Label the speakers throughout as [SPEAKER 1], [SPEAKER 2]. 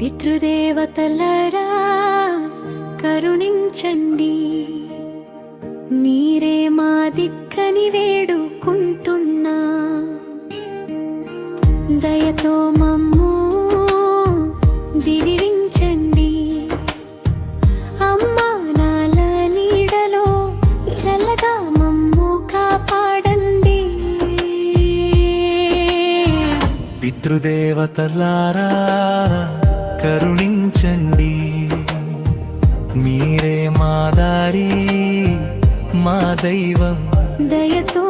[SPEAKER 1] పితృదేవతలరా కరుణించండి. మీరే మా దిక్కని వేడుకుంటున్నా. దయతో మమ్ము దివించండి. అమ్మా నాల నీడలో చల్లగా మమ్ము కాపాడండి.
[SPEAKER 2] పితృదేవతలారా కరుణించండి. మీరే మా దారి మా దైవం.
[SPEAKER 1] దయతో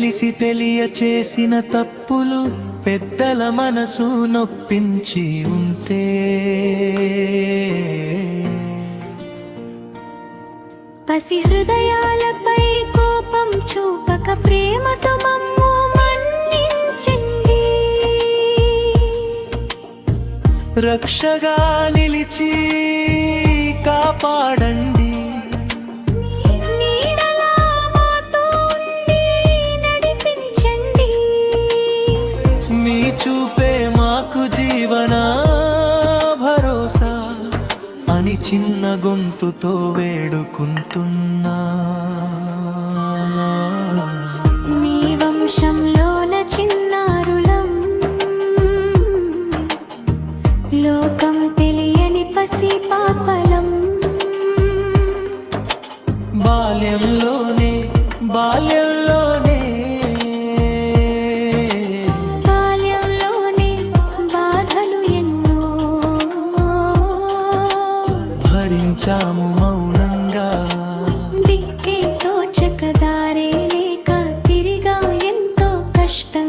[SPEAKER 2] తెలిసి తెలియ చేసిన తప్పులు పెద్దల మనసు నొప్పించి ఉంటే.
[SPEAKER 1] పసి హృదయాలపై కోపం చూపక ప్రేమతో మమ్ము మన్నించండి.
[SPEAKER 2] రక్షగా నిలిచి కాపాడండి. చిన్న గొంతుతో వేడుకుంటున్నా.
[SPEAKER 1] మీ వంశంలోన చిన్నారులం. లోకం తెలియని పసి పాపలం.
[SPEAKER 2] బాల్యంలోనే బాల్యంలోనే
[SPEAKER 1] బాల్యంలోనే
[SPEAKER 2] ధరించాము మౌనంగా.
[SPEAKER 1] దిక్కే తోచక దారే లేక తిరిగా ఎంతో కష్టం.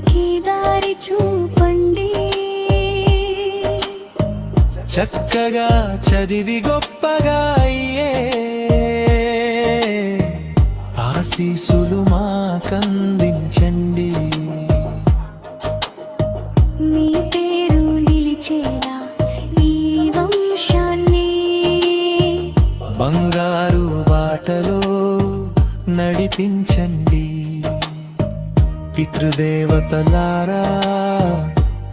[SPEAKER 1] జీవితానికి దారి చూపండి.
[SPEAKER 2] చక్కగా చదివి గొప్పగా అయ్యే. ఆశీసులు మాకన్నా పితృదేవతలారా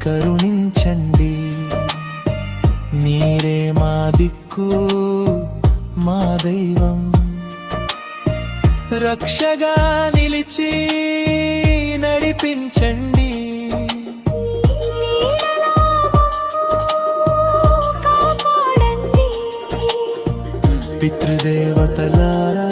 [SPEAKER 2] కరుణించండి. మీరే మా దిక్కు మా దైవం. రక్షగా నిలిచి నడిపించండి. పితృదేవతలారా